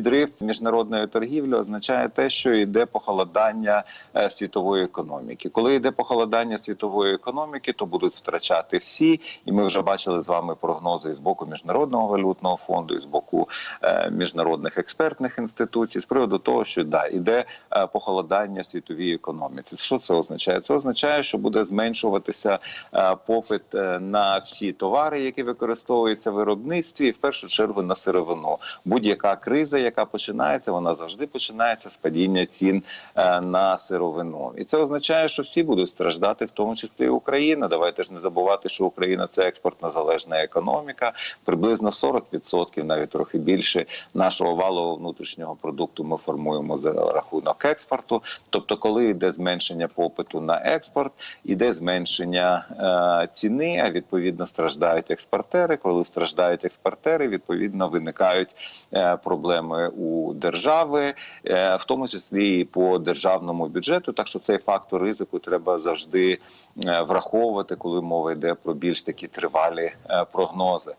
підрив міжнародної торгівлі означає те, що йде похолодання е, світової економіки. Коли йде похолодання світової економіки, то будуть втрачати всі, і ми вже бачили з вами прогнози з боку міжнародного валютного фонду, і з боку е, міжнародних експертних інституцій з приводу того, що да іде е, похолодання світовій економіці. Що це означає? Це означає, що буде зменшуватися попит на всі товари, які використовуються в виробництві, і в першу чергу на сировину. Будь-яка криза, яка починається, вона завжди починається з падіння цін е, на сировину, і це означає, що всі будуть страждати, в тому числі і Україна. Давайте ж не забувати, що Україна це експортно залежна економіка. Приблизно 40%, навіть трохи більше нашого валового внутрішнього продукту ми формуємо за рахунок експорту. Тобто, коли йде зменшення попиту на експорт, іде зменшення е, ціни, а відповідно страждають експортери. Коли страждають експортери, відповідно виникають е, проблеми у держави, е, в тому числі і по державному бюджету. Так що цей фактор ризику треба завжди е, враховувати, коли мова йде про більш такі тривалі е, прогнози.